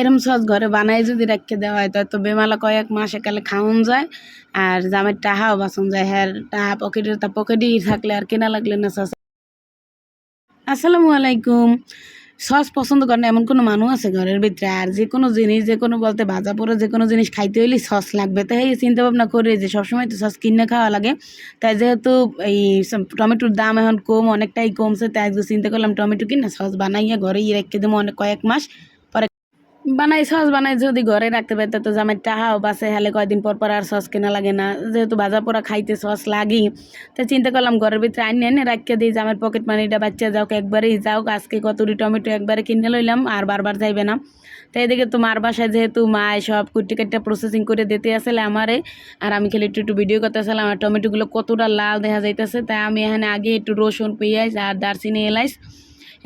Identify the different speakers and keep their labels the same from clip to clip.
Speaker 1: এরম সস ঘরে বানাই যদি রেখে দেওয়া হয় তো বেমালা কয়েক মাস একালে খাওয়ান যায়, আর জামের টাহাও বাসন যায়। হ্যাঁ টাহা পকেটে তা পকেটেই থাকলে আর কেনা লাগলে না, সস। আসসালামু আলাইকুম। সস পছন্দ করে না, এমন কোনো মানুষ আছে ঘরের ভিতরে? আর যে কোনো জিনিস, যে কোনো বলতে ভাজা পড়ে যে কোনো জিনিস খাইতে হইলে সস লাগবে। তাই এই চিন্তা ভাবনা করে যে সবসময় তো সস কিনে খাওয়া লাগে। তাই যেহেতু এই টমেটোর দাম এখন কম, অনেকটাই কমছে, তাই আজকে চিন্তা করলাম টমেটো কিনা সস বানাইয়া ঘরেই রেখে দেবো অনেক কয়েক মাস। বানাই সস বানাই যদি ঘরে রাখতে পারতো তো জামাই টাহাও বাসে হলে কয়দিন পর পর আর সস কেনা লাগে না। যেহেতু ভাজা পোড়া খাইতে সস লাগি, তো চিন্তা করলাম ঘরের ভিতরে আইনে এনে রাখিয়ে দিই জামের পকেট মানিটা বাচ্চা যাওক একবারেই যাওক আজকে কতটি টমেটো একবারে কিনে লইলাম, আর বারবার যাইবে না। তো এদিকে তো মার বাসায় যেহেতু মা সব কুটি কাটটা প্রসেসিং করে দিতে আসলে আমারে, আর আমি খালি একটু একটু ভিডিও করতে আসলাম আর টমেটোগুলো কতটা লাল দেখা যাইতেছে তাই আমি এখানে আগে একটু রসুন, পেঁয়াজ আর দারচিনি এলাইচ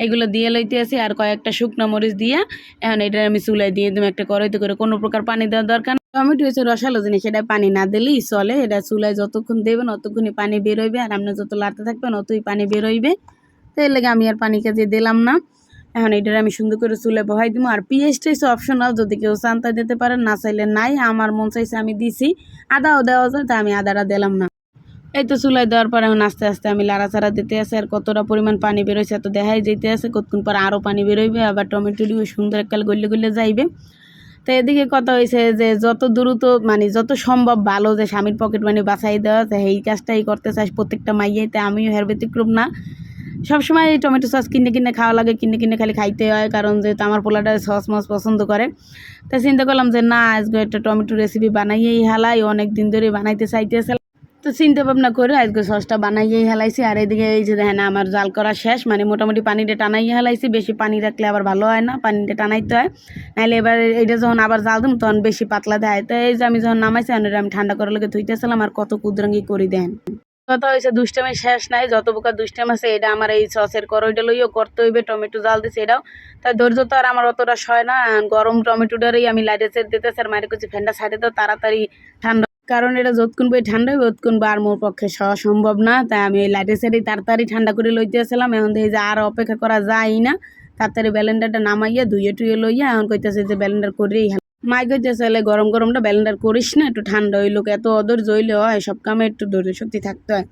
Speaker 1: এগুলো দিয়ে লইতে আসি, আর কয়েকটা শুকনো মরিচ দিয়ে এখন এটা আমি চুলাই দিয়ে দিলাম একটা কড়াইতে করে। কোনো প্রকার পানি দেওয়ার দরকার টমেটো হচ্ছে রসালো জিনিস, এটা পানি না দিলেই চলে। এটা চুলায় যতক্ষণ দেবেন অতক্ষণই পানি বেরোইবে আর আপনি যত লাড়তে থাকবেন অতই পানি বেরোইবে তো এর লেগে আমি আর পানি কাজে দিলাম না। এখন এটার আমি সুন্দর করে চুলে বহাই দিব। আর পেঁয়াজটা হচ্ছে অপশনাল, যদি কেউ চান দিতে পারেন, না চাইলে নাই। আমার মন চাইছে আমি দিছি। আদাও দেওয়া যায়, তা আমি আদাটা দিলাম না। এই তো চুলাই দেওয়ার পর এখন আস্তে আস্তে আমি লাড়াচাড়া দিতে আছে, আর কতটা পরিমাণ পানি বেরোইছে তো দেখাই যেতে আছে, কতক্ষণ পর আরও পানি বেরোইবে, আবার টমেটো টমেটোটিও সুন্দর এককাল গলে গলে যাইবে। তো এদিকে কথা হয়েছে যে যত দ্রুত মানে যত সম্ভব ভালো যে স্বামীর পকেট মানি বাঁচাই দেওয়া যায় এই কাজটাই করতে চাই প্রত্যেকটা মাইয়াইতে আমিও হের ব্যতিক্রম না। সবসময় টমেটো সস কিনে কিনে খাওয়া লাগে, কিনে কিনে খালি খাইতে হয়, কারণ যেহেতু আমার পোলাটা সস মস পছন্দ করে। তো চিন্তা করলাম যে না, আজকে একটা টমেটো রেসিপি বানাইয়েই হালাই, অনেক দিন ধরে বানাইতে চাইতেছে তো চিন্তা ভাবনা করে আজকে সসটা বানাইয়েই হেলাইছি। আর এদিকে এই যে দেখেন আমার জাল করা শেষ মানে মোটামুটি পানিটা টানাইয়ে হেলাইছি। বেশি পানি রাখলে আবার ভালো হয় না, পানিটা টানাইতে হয়। নাহলে এবার এইটা যখন আবার জাল দিম, তখন বেশি পাতলা দেয়। তো এই যে আমি যখন নামাইছি আমি ঠান্ডা করার লোকে ধুইতেছিলাম, আর কত কুদরঙ্গি করে দেন কথা হয়েছে দুষ্টামি শেষ নাই, যত প্রকার দুষ্টাম আছে, এটা আমার এই সসের করইটা লইও করতে হইবে, টমেটো জাল দিছে এটাও। তাই ধৈর্য তো আর আমার অতটা সয় না গরম টমেটোটারই আমি লাইটে সেট দিতেছি, আর মায়ের কাছে ফ্যানটা সাইডে তো তাড়াতাড়ি ঠান্ডা কারণ এটা যতক্ষণ বই ঠান্ডা হইবে ততক্ষণ বা আর মোর পক্ষে সওয়া সম্ভব না। তাই আমি এই লাইটের সাইডে তাড়াতাড়ি ঠান্ডা করে লইতে আসলাম। এখন দেখি যে আর অপেক্ষা করা যায় না। তাড়াতাড়ি ব্যালেন্ডারটা নামাইয়া ধুয়ে টুয়ে লইয়া এখন কইতেছে যে ব্যালেন্ডার করেই মাই কইতেছে, এলে গরম গরমটা ব্যালেন্ডার করিস না, একটু ঠান্ডা হইল এত অদর জইলে হয়, সব কামে একটু ধৈর্য শক্তি থাকতে হয়।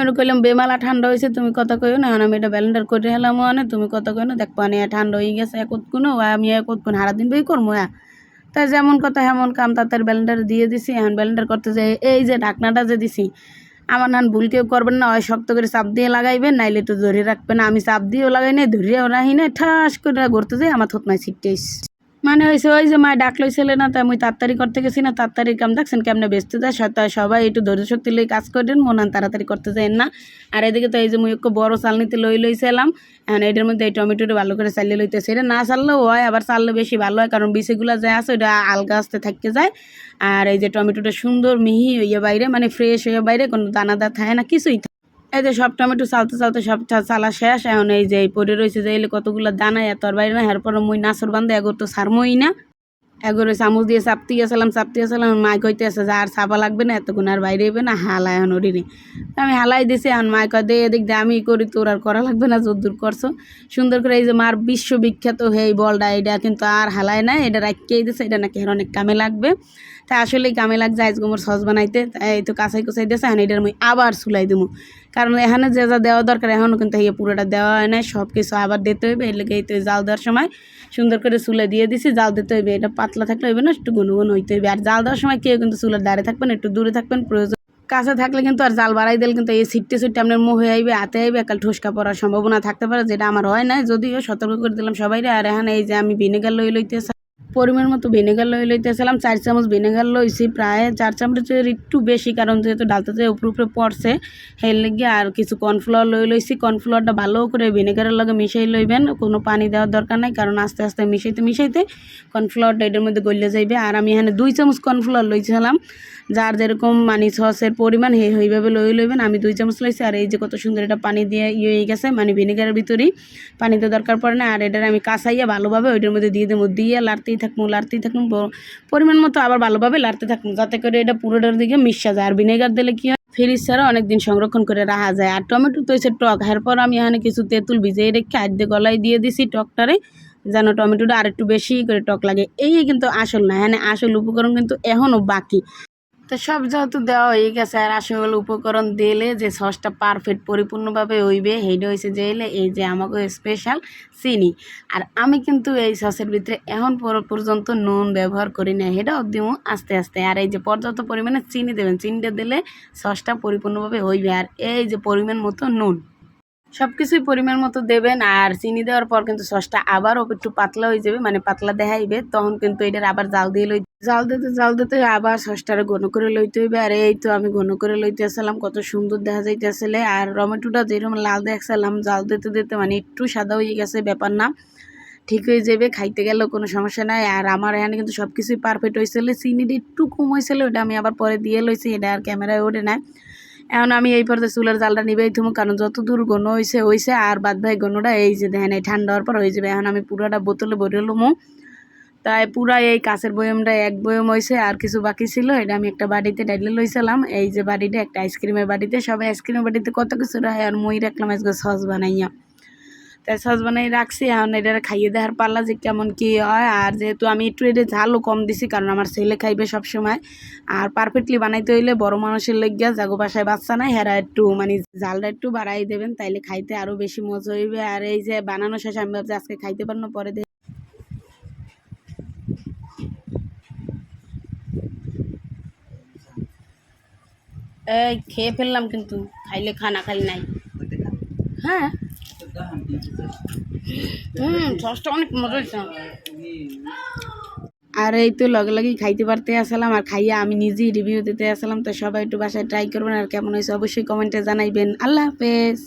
Speaker 1: আমি কইলাম, বেমালা ঠান্ডা হয়েছে তুমি কথা কইও না আমি এটা ব্যালেন্ডার করে হেলাম মানে তুমি কথা কইও না দেখব ঠান্ডা হয়ে গেছে একতক্ষণও আমি একতক্ষণ হারা দিন বই করব হ্যাঁ? তাই যেমন কথা এমন কাম তাদের ব্যালেন্ডার দিয়ে দিছি। এখন ব্যালেন্ডার করতে যে, এই যে ঢাকনাটা যে দিছি, আমার নান ভুল কেউ করবেন না হয় শক্ত করে চাপ দিয়ে লাগাইবেন, নাইলে একটু ধরে রাখবেন। আমি চাপ দিয়েও লাগাই নাই ধরিয়েও রাখি না ঠাস করে ঘুরতে যাই, আমার থতনায় ছিটতে মানে হয়েছে ওই যে মায় ডাকলো ছেলে না তাই আমি তাড়াতাড়ি করতে গেছি না, তাড়াতাড়ি কাম দেখছেন কেমনে ব্যস্ত যায় সত- সবাই একটু ধৈর্য শক্তি লই কাজ করেন, মন তাড়াতাড়ি করতে যায় না আর এদিকে তো এই যে মুই একটু বড় চাল নিতে লই লইছিলাম, এখন এটার মধ্যে এই টমেটোটা ভালো করে চালিয়ে লইতেছে এটা না চাললেও হয়, আবার চাললে বেশি ভালো হয়, কারণ বিষেগুলো যা আছে ওটা আলগা আস্তে থাকতে যায় আর এই যে টমেটোটা সুন্দর মিহি হইয়া বাইরে মানে ফ্রেশ হইয়া বাইরে, কোনো দানাদার থাকে না, কিছুই। এই যে সব টমেটো চালতে চালতে সব চালা শেষ, এখন এই যে পড়ে রয়েছে যে এলে কতগুলো দানা, এত আর বাইরে না এরপর মুই নাচর বান্ধে এগোর তো সারমই না। এগোরে চামচ দিয়ে চাপতে গেছিলাম চাপতে গেছিলাম মাই কইতে আছে যে আর চাপা লাগবে না, এতক্ষণ আর বাইরে হইবে না, হালা এখন ওরিনি আমি হালাই দিছি, এখন মাই কয় দে, এদিক দিয়ে আমি করি, তোর আর করা লাগবে না, যদ্দূর করছ। সুন্দর করে এই যে মার বিশ্ববিখ্যাত এই বলটা এটা কিন্তু আর হালায় না এটা রাখিয়েই দিছে, এটা নাকি এর অনেক কামে লাগবে। তাই আসলেই কামে লাগছে আজ গোমর সস বানাইতে, তাই এই তো কাঁচাই কুচাই দিয়েছে এখন এটার মুই আবার চুলাই দেবো কারণ এখানে যে যা দেওয়া দরকার এখনও কিন্তু এই পুরোটা দেওয়া হয় নাই। সব কিছু আবার দিতে হইবে। এর লেগে তো জাল দেওয়ার সময় সুন্দর করে চুলে দিয়ে দিছি। জাল দিতে হইবে, এটা পাতলা থাকলে হইবে না, একটু গুন গুন হইতে হইবে। আর জাল দেওয়ার সময় কেউ কিন্তু চুলের দাঁড়িয়ে থাকবেন, একটু দূরে থাকবেন, প্রয়োজন। কাছে থাকলে কিন্তু আর জাল বাড়াই দিলে কিন্তু এই সিটতে সিটতে আপনার মুখে আইবে, হাতে আইবে, একাল ঠুসকা পড়ার সম্ভাবনা থাকতে পারে, যেটা আমার হয় না যদিও সতর্ক করে দিলাম সবাই আর এখানে এই যে আমি ভিনেগার লই লইতে পরিমাণ মতো ভিনেগার লই লইতেছিলাম, চার চামচ ভিনেগার লইছি, প্রায় চার চামচের একটু বেশি, কারণ যেহেতু ডালটাতে উপরে উপরে পড়ছে সেই লেগে আর কিছু কর্নফ্লাওয়ার লই লইছি। কর্নফ্লাওয়ারটা ভালো করে ভিনেগারের লগে মিশাই লইবেন, কোনো পানি দেওয়ার দরকার নাই, কারণ আস্তে আস্তে মিশাইতে মিশাইতে কর্নফ্লাওয়ারটা এটার মধ্যে গলে যাইবে। আর আমি এখানে দুই চামচ কর্নফ্লাওয়ার লইছিলাম, যার যেরকম মানে সসের পরিমাণ, হে হইভাবে লই লইবেন, আমি দুই চামচ লইছি। আর এই যে কত সুন্দর এটা পানি দিয়ে ইয়ে হয়ে গেছে মানে ভিনেগারের ভিতরেই পানিতে দরকার পড়ে না, আর এটার আমি কাঁচাইয়া ভালোভাবে ওইটার মধ্যে দিয়ে দেবো, দিয়ে লাড়তেই থাকব লাড়তেই থাকব পরিমাণ মতো আবার ভালোভাবে লাড়তে থাকব যাতে করে এটা পুরোটার দিকে মিশা যায়। আর ভিনেগার দিলে কি হয়? ফ্রিজ ছাড়া অনেকদিন সংরক্ষণ করে রাখা যায়। আর টমেটো তো এসে টক। এরপর আমি এখানে কিছু তেঁতুল ভিজিয়ে রেখে আদ্যে গলায় দিয়ে দিছি টকটারে, যেন টমেটোটা আর একটু বেশি করে টক লাগে। এই কিন্তু আসল না। হ্যাঁ আসল উপকরণ কিন্তু এখনও বাকি। তো সব যেহেতু দেওয়া হয়ে গেছে, আর আসল উপকরণ দিলে যে সসটা পারফেক্ট পরিপূর্ণভাবে হইবে সেইটা হয়েছে যে এলে এই যে আমাকে স্পেশাল চিনি। আর আমি কিন্তু এই সসের ভিতরে এখন পর- পর্যন্ত নুন ব্যবহার করি না সেটাও দিব আস্তে আস্তে। আর এই যে পর্যাপ্ত পরিমাণে চিনি দেবেন, চিনিটা দিলে সসটা পরিপূর্ণভাবে হইবে। আর এই যে পরিমাণ মতো নুন। সব কিছুই পরিমাণ মতো দেবেন আর চিনি দেওয়ার পর কিন্তু সসটা আবারও একটু পাতলা হয়ে যাবে মানে পাতলা দেখাইবে, তখন কিন্তু এটার আবার জাল দিয়ে লই জাল দিতে জাল দিতে আবার সসটারে ঘন করে লইতে হইবে, আর এই তো আমি ঘন করে লইতে আসলাম, কত সুন্দর দেখা যাইতেছিলে আর টমেটোটা যেরকম লাল দেখছিলাম, জাল দিতে দিতে মানে একটু সাদা হয়ে গেছে, ব্যাপার না। ঠিক হয়ে যাবে, খাইতে গেলেও কোনো সমস্যা নাই। আর আমার এখানে কিন্তু সব কিছুই পারফেক্ট হয়েছিল চিনিটা একটু কম হয়েছিল ওটা আমি আবার পরে দিয়ে লইছি, এটা আর ক্যামেরায় ওঠে না এখন আমি এই পর্যায়ে চুলের জালটা নিবেই থুমু কারণ যত দূর গণ হয়েছে হয়েছে আর বাদ ভাই গণটা এই যে দেখেন, এই ঠান্ডা হওয়ার পর হয়ে যাবে এখন আমি পুরোটা বোতলে ভরে লুমু। তাই পুরা এই কাছের বয়মটা এক বয়ম হয়েছে আর কিছু বাকি ছিল, এটা আমি একটা বাড়িতে ডাইলে লইছিলাম। এই যে বাড়িটা একটা আইসক্রিমের বাড়িতে সবাই আইসক্রিমের বাড়িতে কত কিছু রাখে, আর মই রাখলাম আজকে সস বানাইয়া। তাই সস বানাই রাখছি, এখন এটা খাইয়ে দেওয়ার পারলা যে কেমন কি হয়। আর যেহেতু আমি একটু এটা ঝালও কম দিছি, কারণ আমার ছেলে খাইবে সব সময় আর পারফেক্টলি বানাইতে হইলে বড় মানুষের লেগিয়া জাগো বাসায় বাচ্চা নাই, হেরা একটু মানে জালটা একটু বাড়াই দেবেন, তাইলে খাইতে আরও বেশি মজা হইবে। আর এই যে বানানো শেষ আমি ভাবছি আজকে খাইতে পারব পরে। এই খেয়ে ফেললাম কিন্তু, খাইলে খানা খাই নাই। হ্যাঁ? আর এই তো লগে লগে খাইতে পারতে আসলাম, আর খাইয়া আমি নিজেই রিভিউ দিতে আসলাম, তো সবাই একটু বাসায় ট্রাই করবেন, আর কেমন হয়েছে অবশ্যই কমেন্টে জানাইবেন। আল্লাহ হাফেজ।